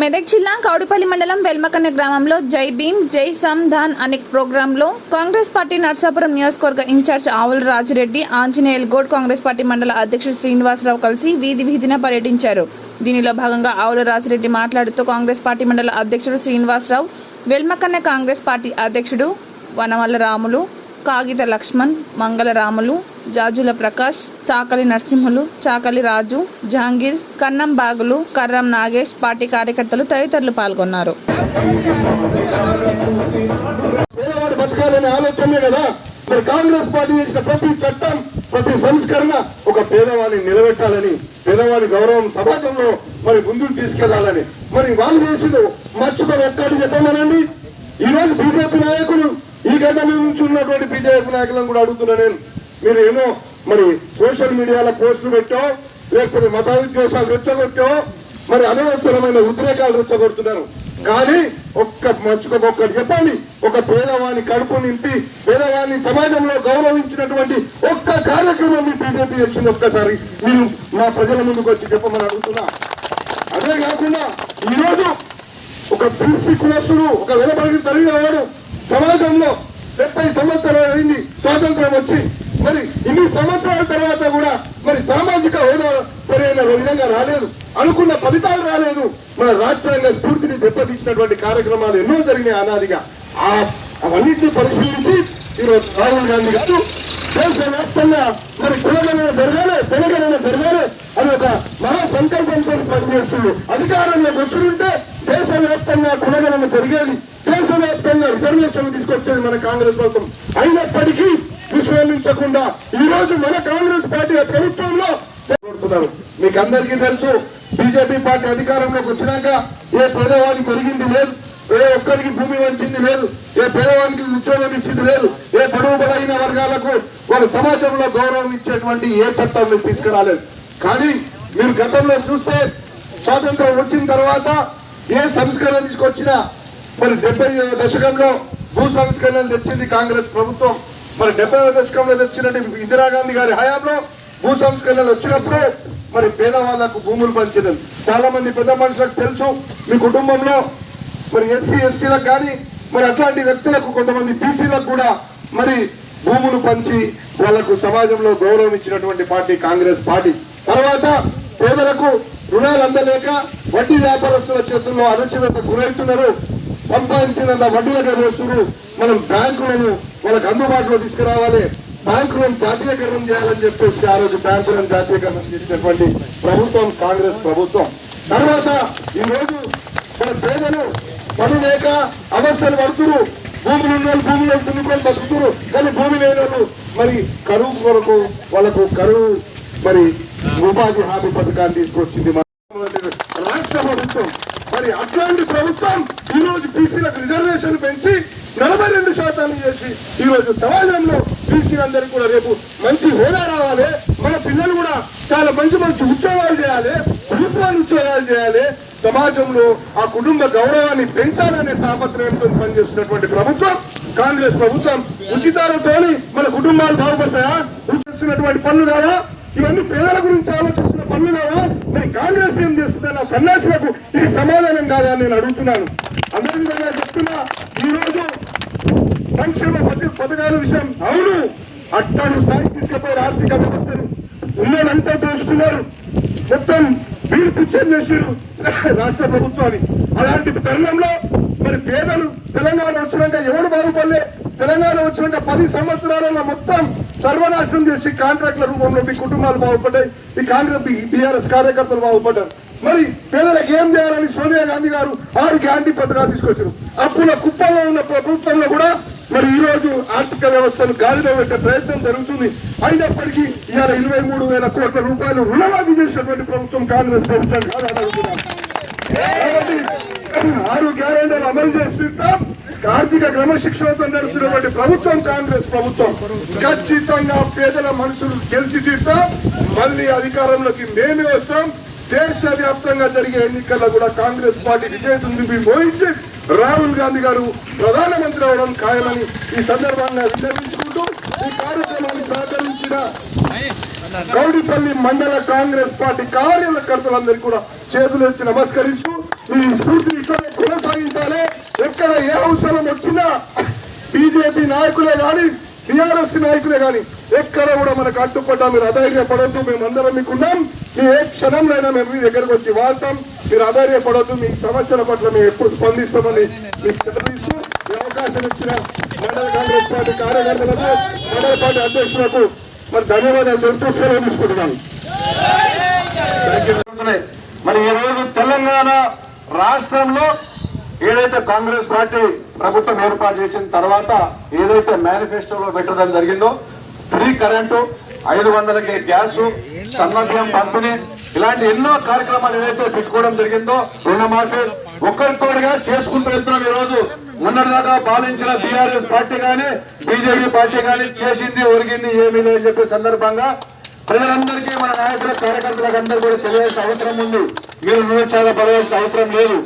మెదక్ జిల్లా కౌడిపల్లి మండలం వెల్మకన్న గ్రామంలో జై భీమ్ జై సంధాన్ అనే ప్రోగ్రాంలో కాంగ్రెస్ పార్టీ నర్సాపురం నియోజకవర్గ ఇన్ఛార్జ్ ఆవుల రాజిరెడ్డి ఆంజనేయుల్ గోడ్ కాంగ్రెస్ పార్టీ మండల అధ్యక్షుడు శ్రీనివాసరావు కలిసి వీధి వీధిన పర్యటించారు. దీనిలో భాగంగా ఆవుల రాజిరెడ్డి మాట్లాడుతూ కాంగ్రెస్ పార్టీ మండల అధ్యక్షుడు శ్రీనివాసరావు వెల్మకన్న కాంగ్రెస్ పార్టీ అధ్యక్షుడు వనమల్ల రాములు కాగిత లక్ష్మణ్ మంగళరాములు జాజుల ప్రకాష్ చాకలి నరసింహులు చాకలి రాజు జహాంగీర్ కన్నం బాగులు కర్రం నాగేష్ పార్టీ కార్యకర్తలు తదితరులు పాల్గొన్నారు. కాంగ్రెస్ పార్టీ చేసిన ప్రతి చట్టం ప్రతి సంస్కరణ ఒక పేదవాడిని నిలబెట్టాలని పేదవాడి గౌరవం సమాజంలో మరి ముందుకు తీసుకెళ్ళాలని. మరి వాళ్ళు చేసింది మర్చిపోయి ఒక్కటి చెప్పమనండి. ఈ రోజు బీజేపీ నాయకులు ఈ గడ్డ నుంచి ఉన్నటువంటి బీజేపీ నాయకులను కూడా అడుగుతున్నా నేను. మీరు ఏమో మరి సోషల్ మీడియాలో పోస్టులు పెట్టో లేకపోతే మత విద్వేషాలు రెచ్చగొట్టో మరి అనవసరమైన ఉద్రేకాలు రెచ్చగొడుతున్నారు. కానీ ఒక్క మర్చుకోబొక్కటి చెప్పండి ఒక పేదవాని కడుపు నింపి పేదవాని సమాజంలో గౌరవించినటువంటి ఒక్క కార్యక్రమం మీ బీజేపీ చేసింది ఒక్కసారి. మీరు మా ప్రజల ముందుకు వచ్చి చెప్పమని అడుగుతున్నా. అదే కాకుండా ఈరోజు ఒక బీసీ కులస్తుడు ఒక వెనబడిన తల్లి వాడు సమాజంలో డెబ్బై సంవత్సరాలు అయింది స్వాతంత్రం వచ్చి మరి ఇన్ని సంవత్సరాల తర్వాత కూడా మరి సామాజిక హోదా సరైన విధంగా రాలేదు. అనుకున్న ఫలితాలు రాలేదు. మన రాజ్యాంగ స్ఫూర్తిని దెబ్బతీసినటువంటి కార్యక్రమాలు ఎన్నో జరిగినాయి అనాదిగా ఆ అవన్నింటినీ పరిశీలించి ఈరోజు రాహుల్ గాంధీ గారు దేశవ్యాప్తంగా మరి కులగణన జరగాలి జనగణన జరగాలి అని ఒక మహా సంకల్పంతో పనిచేస్తుంది అధికారంలోకి వచ్చుంటే దేశవ్యాప్తంగా కులగణన జరిగేది. రిజర్వేషన్ తీసుకొచ్చేది మన కాంగ్రెస్ ప్రభుత్వం. అయినప్పటికీ విశ్రమించకుండా ఈ రోజు మన కాంగ్రెస్ పార్టీ ప్రభుత్వంలో కోరుతున్నారు మీకు అందరికీ తెలుసు బీజేపీ పార్టీ అధికారంలోకి వచ్చినాక ఏ పేదవాడికి ఒరిగింది లేదు ఏ ఒక్కరికి భూమి వంచింది లేదు ఏ పేదవానికి ఉద్యోగం ఇచ్చింది లేదు ఏ పొడవు బలైన వర్గాలకు వాళ్ళ సమాజంలో గౌరవం ఇచ్చేటువంటి ఏ చట్టం మీరు తీసుకురాలేదు. కానీ మీరు గతంలో చూస్తే స్వాతంత్రం వచ్చిన తర్వాత ఏ సంస్కరణ తీసుకొచ్చినా మరి డెబ్బై దశకంలో భూ సంస్కరణలు తెచ్చింది కాంగ్రెస్ ప్రభుత్వం. మరి డెబ్బై దశకంలో తెచ్చినట్టు ఇందిరాగాంధీ గారి హయాంలో భూ సంస్కరణలు వచ్చినప్పుడు మరి పేదవాళ్ళకు భూములు పంచడం చాలా మంది పెద్ద మనుషులకు తెలుసు మీ కుటుంబంలో మరి ఎస్సీ ఎస్టీలకు కానీ మరి అట్లాంటి వ్యక్తులకు కొంతమంది బీసీలకు కూడా మరి భూములు పంచి వాళ్ళకు సమాజంలో గౌరవం ఇచ్చినటువంటి పార్టీ కాంగ్రెస్ పార్టీ. తర్వాత పేదలకు రుణాలు అందలేక వడ్డీ వ్యాపారస్తుల చేతుల్లో అణచివేత గురవుతున్నారు సంపాదించినంత వడ్డీలకు వేస్తున్నారు మనం బ్యాంకులను వాళ్ళకి అందుబాటులో తీసుకురావాలి. బ్యాంకులను జాతీయకరణం చేయాలని చెప్పేసి ఆ రోజు బ్యాంకులను జాతీయకరణం చేసినటువంటి ప్రభుత్వం కాంగ్రెస్ ప్రభుత్వం. తర్వాత ఈ మన పేదలు పని లేక అవస్థలు పడుతున్నారు. భూములు ఉన్న వాళ్ళు భూములు దున్నుకొని బతుకుతున్నారు. కానీ భూమి లేని వాళ్ళు మరి కరువు కొరకు వాళ్ళకు కరువు మరి ఉపాధి హామీ పథకాన్ని తీసుకొచ్చింది రాష్ట్ర ప్రభుత్వం. మరి అట్లాంటి ప్రభుత్వం ఈ రోజు బీసీలకు రిజర్వేషన్ పెంచి నలభై రెండు శాతాన్ని చేసి ఈ రోజు సమాజంలో బీసీ అందరికి కూడా రేపు మంచి హోదా రావాలి. మన పిల్లలు కూడా చాలా మంచి మంచి ఉద్యోగాలు చేయాలి. ప్రభుత్వాన్ని ఉద్యోగాలు చేయాలి. సమాజంలో ఆ కుటుంబ గౌరవాన్ని పెంచాలనే తాపత్రయంతో పనిచేస్తున్నటువంటి ప్రభుత్వం కాంగ్రెస్ ప్రభుత్వం ఉచితాలతోని మన కుటుంబాలు బాగుపడతాయా? ఉచిస్తున్నటువంటి పనులు కావా? ఇవన్నీ పేదల గురించి ఆలోచిస్తున్నారు. పనులు మరి కాంగ్రెస్ ఏం చేస్తుందన్న సన్యాసులకు ఇది సమాధానం కాదా అని నేను అడుగుతున్నాను. అదేవిధంగా చెప్తున్నా ఈ రోజు సంక్షేమ పథకాల విషయం అవును. అట్టాడు స్థాయికి తీసుకుపోయారు ఆర్థిక వ్యవస్థను ఉన్నదంతా దోచుకున్నారు. మొత్తం వీరు చేశారు రాష్ట్ర ప్రభుత్వాన్ని. అలాంటి తరుణంలో మరి పేదలు తెలంగాణ వచ్చినాక ఎవడు బాగుపడలే? తెలంగాణ వచ్చినాక పది సంవత్సరాలలో మొత్తం సర్వనాశనం చేసి కాంట్రాక్ట్ల రూపంలో మీ కుటుంబాలు బాగుపడ్డాయి. కాంగ్రెస్ బీఆర్ఎస్ కార్యకర్తలు బాగుపడ్డారు. మరి పేదలకు ఏం చేయాలని సోనియా గాంధీ గారు ఆరు గ్యారంటీ పథకాలు తీసుకొచ్చారు. అప్పుల కుప్పంలో ఉన్న ప్రభుత్వంలో కూడా మరి ఈ రోజు ఆర్థిక వ్యవస్థను గాలిలో పెట్టే ప్రయత్నం జరుగుతుంది. అయినప్పటికీ ఇవాళ ఇరవై మూడు వేల కోట్ల రూపాయలు రుణమాఫీ చేసినటువంటి ప్రభుత్వం కాంగ్రెస్ ప్రభుత్వం ఆరు గ్యారెంటీలు అమలు చేసి ఆర్థిక క్రమశిక్షణతో నడుస్తున్నటువంటి ప్రభుత్వం కాంగ్రెస్ ప్రభుత్వం ఖచ్చితంగా పేదల మనసులు గెలిచి తీస్తాం మళ్ళీ అధికారంలోకి మేమే వస్తాం. దేశవ్యాప్తంగా జరిగే ఎన్నికల్లో కూడా కాంగ్రెస్ పార్టీ విజయతుంది మోహించి రాహుల్ గాంధీ గారు ప్రధానమంత్రి అవడం ఖాయమని ఈ సందర్భంగా విన్నవించుకుంటూ ఈ కార్యక్రమాన్ని సహకరించిన గౌడిపల్లి మండల కాంగ్రెస్ పార్టీ కార్యకర్తలందరికీ కూడా చేతులెచ్చి నమస్కరిస్తూ ఈ స్ఫూర్తిని ఇక్కడే కొనసాగించాలి. ఎక్కడ ఏ అవసరం వచ్చినా బీజేపీ నాయకులే కానీ టీఆర్ఎస్ నాయకులే కానీ ఎక్కడ కూడా మనకు అడ్డుపడ్డా మీరు అధైర్యపడద్దు మేమందరం మీకున్నాం. మీ ఏ క్షణంలోనైనా మేము మీ దగ్గరకు వచ్చి వాడతాం మీరు అధైర్యపడద్దు మీ సమస్యల పట్ల మేము ఎప్పుడు స్పందిస్తామని సెలవిస్తూ ఈ అవకాశం ఇచ్చిన మండల కాంగ్రెస్ పార్టీ కార్యకర్తలకు మండల పార్టీ అధ్యక్షులకు మరి ధన్యవాదాలు తెలుపుతూ సెలవు తీసుకుంటున్నాను. మరి ఈ రోజు తెలంగాణ రాష్ట్రంలో ఏదైతే కాంగ్రెస్ పార్టీ ప్రభుత్వం ఏర్పాటు చేసిన తర్వాత ఏదైతే మేనిఫెస్టోలో పెట్టడం జరిగిందో ఫ్రీ కరెంటు ఐదు వందలకి గ్యాస్ సన్నబియ్యం పంపిణీ ఇలాంటి ఎన్నో కార్యక్రమాలు ఏదైతే పెట్టుకోవడం జరిగిందో రుణమాఫీ ఒక్కరికోడిగా చేసుకుంటూ వెళ్తున్నాం ఈ రోజు మొన్నటిదాకా పాలించిన బీఆర్ఎస్ పార్టీ కానీ బీజేపీ పార్టీ కానీ చేసింది ఒరిగింది ఏమీ లేదని చెప్పే సందర్భంగా ప్రజలందరికీ మన నాయకుల కార్యకర్తలకు అందరూ కూడా తెలియాల్సిన అవసరం ఉంది. మీరు నిరుత్సాహ పడవలసిన అవసరం లేదు.